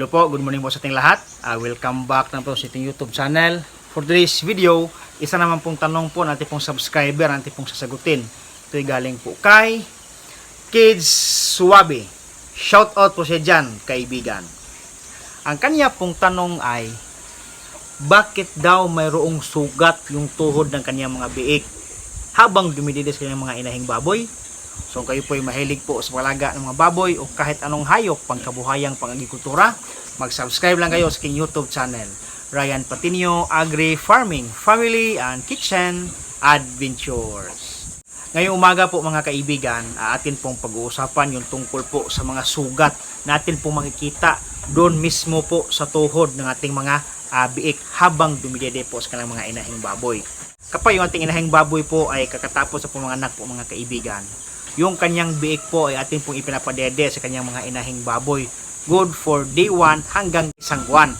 Hello po, good morning po sa ating lahat. Ah, welcome back na po sa ating YouTube channel. For today's video, isa naman pong tanong po natin pong subscriber, natin pong sasagutin. Ito ay galing po kay Kids Suwabe. Shout out po siya dyan, kaibigan. Ang kanya pong tanong ay, bakit daw mayroong sugat yung tuhod ng kanyang mga biik habang dumidilis kanyang mga inahing baboy? So kayo po ay mahilig po sa palaga ng mga baboy o kahit anong hayop pangkabuhayang pang-agrikultura, mag-subscribe lang kayo sa aking YouTube channel. Ryan Patinio Agri Farming, Family and Kitchen Adventures. Ngayong umaga po mga kaibigan, ah, atin pong pag-uusapan yung tungkol po sa mga sugat natin pong makikita doon mismo po sa tuhod ng ating mga ah, biik habang dumidede po sa kanilang mga inahing baboy. Kapag yung ating inahing baboy po ay kakatapos sa pumanganak po mga kaibigan, yung kanyang biik po ay atin pong ipinapadede sa kanyang mga inahing baboy. Good for day 1 hanggang isang buwan.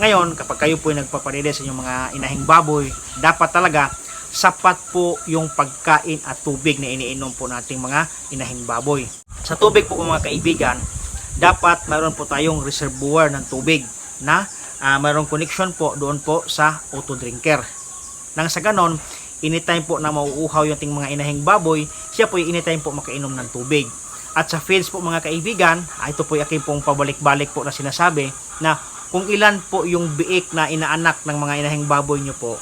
Ngayon, kapag kayo po ay nagpapadede sa inyong mga inahing baboy, dapat talaga sapat po yung pagkain at tubig na iniinom po nating mga inahing baboy. Sa tubig po mga kaibigan, dapat mayroon po tayong reservoir ng tubig na ah, mayroong connection po doon po sa auto drinker. Nang sa ganon, anytime po na mauuhaw yung ating mga inahing baboy, siya po yung anytime po makainom ng tubig. At sa feeds po mga kaibigan, ah, ito po yung aking pong pabalik-balik po na sinasabi na kung ilan po yung biik na inaanak ng mga inahing baboy nyo po,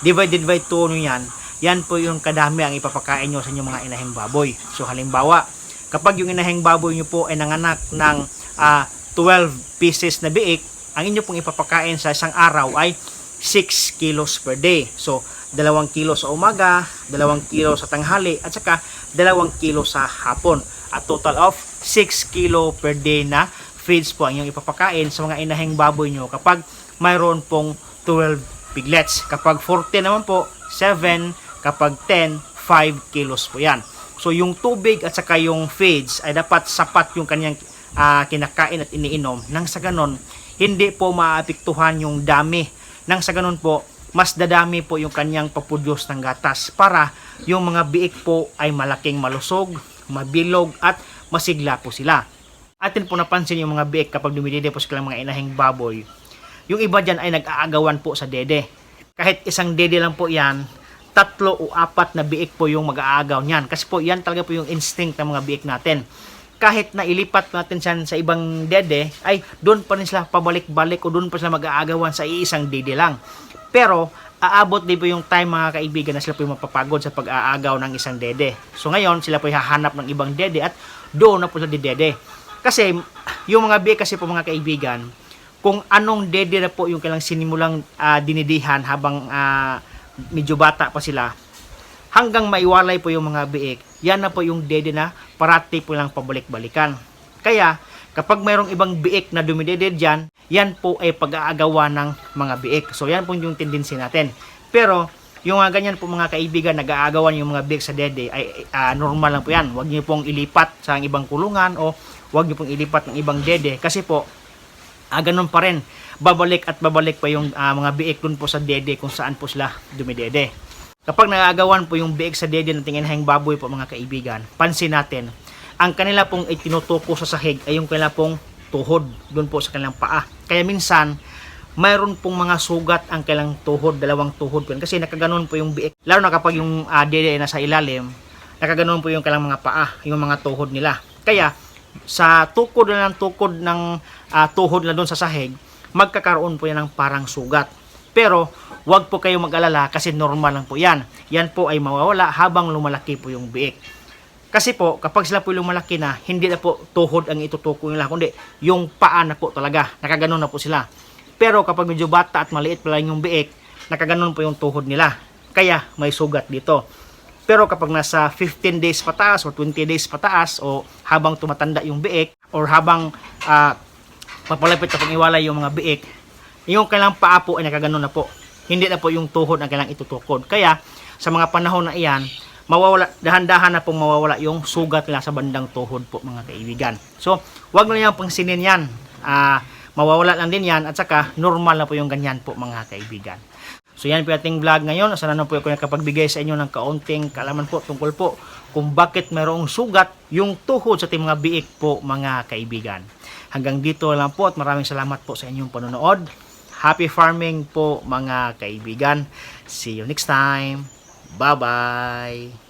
divided by 2 nyo yan, yan po yung kadami ang ipapakain nyo sa inyong mga inahing baboy. So halimbawa, kapag yung inahing baboy nyo po ay nanganak ng ah, 12 pieces na biik, ang inyo pong ipapakain sa isang araw ay 6 kilos per day. So, 2 kilo sa umaga, 2 kilo sa tanghali, at saka 2 kilo sa hapon. At total of 6 kilo per day na feeds po ang inyong ipapakain sa mga inahing baboy nyo kapag mayroon pong 12 piglets. Kapag 14 naman po, 7. Kapag 10, 5 kilos po yan. So, yung tubig at saka yung feeds ay dapat sapat yung kanyang ah, kinakain at iniinom. Nang sa ganon, hindi po maapektuhan yung dami. Nang sa ganon po, mas dadami po yung kanyang papudyos ng gatas para yung mga biik po ay malaking malusog, mabilog at masigla po sila. Atin po napansin yung mga biik kapag dumidede po sila mga inahing baboy. Yung iba dyan ay nag-aagawan po sa dede. Kahit isang dede lang po yan, tatlo o apat na biik po yung mag-aagaw niyan. Kasi po yan talaga po yung instinct ng mga biik natin. Kahit na ilipat natin siya sa ibang dede, ay doon pa rin sila pabalik-balik o doon pa sila mag-aagawan sa iisang dede lang. Pero, aabot din po yung time mga kaibigan na sila po yung mapapagod sa pag-aagaw ng isang dede. So ngayon, sila po yung hahanap ng ibang dede at doon na po sila didede. Kasi, yung mga biik kasi po mga kaibigan, kung anong dede na po yung kailang sinimulang ah, dinidihan habang ah, medyo bata pa sila, hanggang maiwalay po yung mga biik, yan na po yung dede na parati po lang pabalik-balikan. Kaya, kapag mayroong ibang biik na dumidede dyan, yan po ay pag-aagawa ng mga biik. So, yan po yung tendency natin. Pero, yung mga ganyan po mga kaibigan, nag-aagawan yung mga biik sa dede, ay ah, normal lang po yan. Huwag niyo pong ilipat sa ibang kulungan o huwag niyo pong ilipat ng ibang dede. Kasi po, ah, ganun pa rin. Babalik at babalik pa yung ah, mga biik dun po sa dede kung saan po sila dumidede. Kapag nagagawan po yung biik sa dede ng tinginahing baboy po mga kaibigan, pansin natin, ang kanila pong itinutuko sa sahig ay yung kanila pong tuhod doon po sa kanilang paa. Kaya minsan, mayroon pong mga sugat ang kailang tuhod, dalawang tuhod po. Kasi nakaganon po yung biik. Lalo na kapag yung ah, dede nasa ilalim, nakaganon po yung kailang mga paa, yung mga tuhod nila. Kaya, sa tukod na ng tukod ng ah, tuhod na doon sa sahig, magkakaroon po yan ng parang sugat. Pero, wag po kayo mag-alala kasi normal lang po yan. Yan po ay mawawala habang lumalaki po yung biik. Kasi po, kapag sila po lumalaki na, hindi na po tuhod ang itutuko nila, kundi yung paa na po talaga, nakaganon na po sila. Pero kapag medyo bata at maliit pa lang yung biik, nakaganon po yung tuhod nila. Kaya may sugat dito. Pero kapag nasa 15 days pataas or 20 days pataas o habang tumatanda yung biik or habang ah, papalapit na pangiwalay yung mga biik, yung kailang paa po ay nakaganon na po. Hindi na po yung tuhod ang kailang itutukod. Kaya sa mga panahon na iyan, mawawala, dahan-dahan na pong mawawala yung sugat nila sa bandang tuhod po mga kaibigan. So, wag na yung pangsinin yan. Ah, mawawala lang din yan at saka normal na po yung ganyan po mga kaibigan. So yan po ating vlog ngayon. Sana na po ako nakapagbigay sa inyo ng kaunting kaalaman po tungkol po kung bakit mayroong sugat yung tuhod sa ating mga biik po mga kaibigan. Hanggang dito lang po at maraming salamat po sa inyong panonood. Happy farming po mga kaibigan. See you next time. Bye-bye.